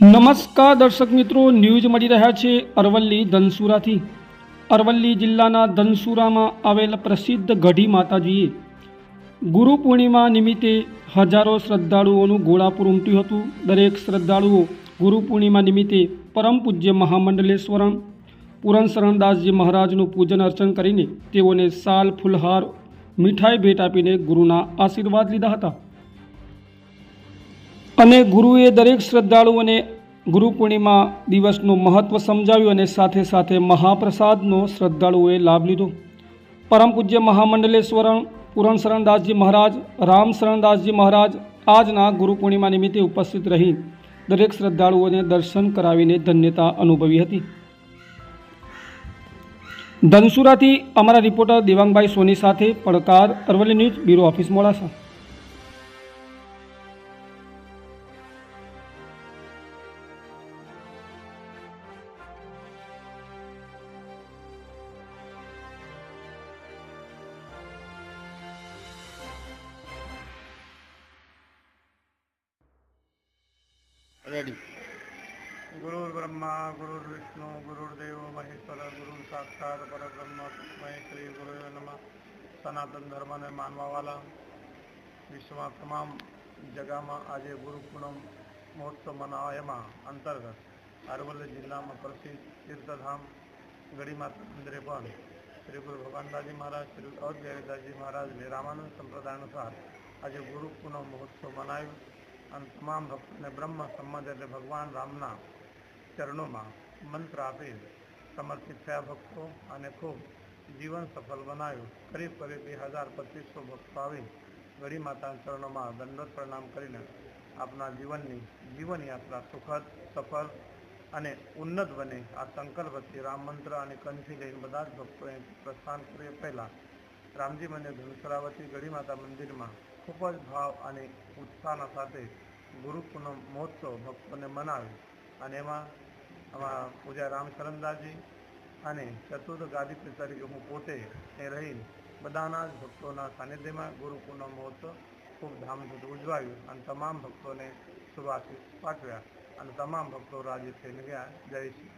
નમસ્કાર દર્શક મિત્રો, ન્યૂઝ મળી રહ્યા છે અરવલ્લી ધનસુરાથી. અરવલ્લી જિલ્લાના ધનસુરામાં આવેલ પ્રસિદ્ધ ગઢી માતાજીએ ગુરુ પૂર્ણિમા નિમિત્તે હજારો શ્રદ્ધાળુઓનું ગોળાપુર ઉમટ્યું હતું. દરેક શ્રદ્ધાળુઓ ગુરુ પૂર્ણિમા નિમિત્તે પરમ પૂજ્ય મહામંડલેશ્વરમ પુરણ શરણદાસજી મહારાજનું પૂજન અર્ચન કરીને તેઓને સાલ, ફુલહાર, મીઠાઈ ભેટ આપીને ગુરુના આશીર્વાદ લીધા હતા. અને ગુરુએ દરેક શ્રદ્ધાળુઓને ગુરુ પૂર્ણિમા દિવસનું મહત્ત્વ સમજાવ્યું અને સાથે સાથે મહાપ્રસાદનો શ્રદ્ધાળુઓએ લાભ લીધો. પરમ પૂજ્ય મહામંડલેશ્વરણ પૂરણ શરણદાસજી મહારાજ, રામ શરણદાસજી મહારાજ આજના ગુરુ પૂર્ણિમા નિમિત્તે ઉપસ્થિત રહી દરેક શ્રદ્ધાળુઓને દર્શન કરાવીને ધન્યતા અનુભવી હતી. ધનસુરાથી અમારા રિપોર્ટર દેવાંગભાઈ સોની સાથે પડકાર Aravalli news, bureau office Modasa. Ready ગુરુ વિષ્ણુ ગુરુર્દેવ મહેશ્વર ગુરુ સાક્ષાત પરબ્રહ્મ તસ્મૈ શ્રી ગુરુ નમઃ સનાતન ધર્મને માનવાવાલા વિશ્વમાં તમામ જગામાં આજે ગુરુ મહોત્સવ મનાવા એમાં અંતર્ગત અરવલ્લી જિલ્લામાં પ્રસિદ્ધ તીર્થધામ ગઢીમાતા મંદિરે પણ શ્રી ગુરુ ભગવાનદાસજી મહારાજ શ્રી અવધ્યાદાસજી મહારાજને રામાનંદ સંપ્રદાય અનુસાર આજે ગુરુ મહોત્સવ મનાવ્યો અને તમામ ભક્તોને બ્રહ્મ સંબંધ એટલે ભગવાન રામના ચરણોમાં મંત્ર આપી સમર્પિત થયા ભક્તો અને ખૂબ જીવન સફળ બનાવ્યું. કરીબ કરીબ બે હજાર પચીસો ભક્તો આવી ગળી માતાના ચરણોમાં દંડોત પ્રણામ કરીને આપના જીવનની જીવનયાત્રા સુખદ, સફળ અને ઉન્નત બને. આ સંકલ્પથી રામ મંત્ર અને કંઠી લઈને બધા જ ભક્તોએ પ્રસ્થાન કરીએ પહેલાં રામજી મંદિર ધનુસરાવતી ગઢી માતા મંદિરમાં ખૂબ જ ભાવ અને ઉત્સાહના સાથે ગુરુ મહોત્સવ ભક્તોને મનાવ્યો. અને એમાં અમારા પૂજા રામચરણદાસજી અને ચતુર્થ ગાદીપતિ તરીકે હું પોતે એ રહીને બધાના જ ભક્તોના સાનિધ્યમાં ગુરુ મહોત્સવ ખૂબ ધામધૂમથી ઉજવાયું અને તમામ ભક્તોને શુભાશીષ પાઠવ્યા અને તમામ ભક્તો રાજી થઈને ગયા. જય શ્રી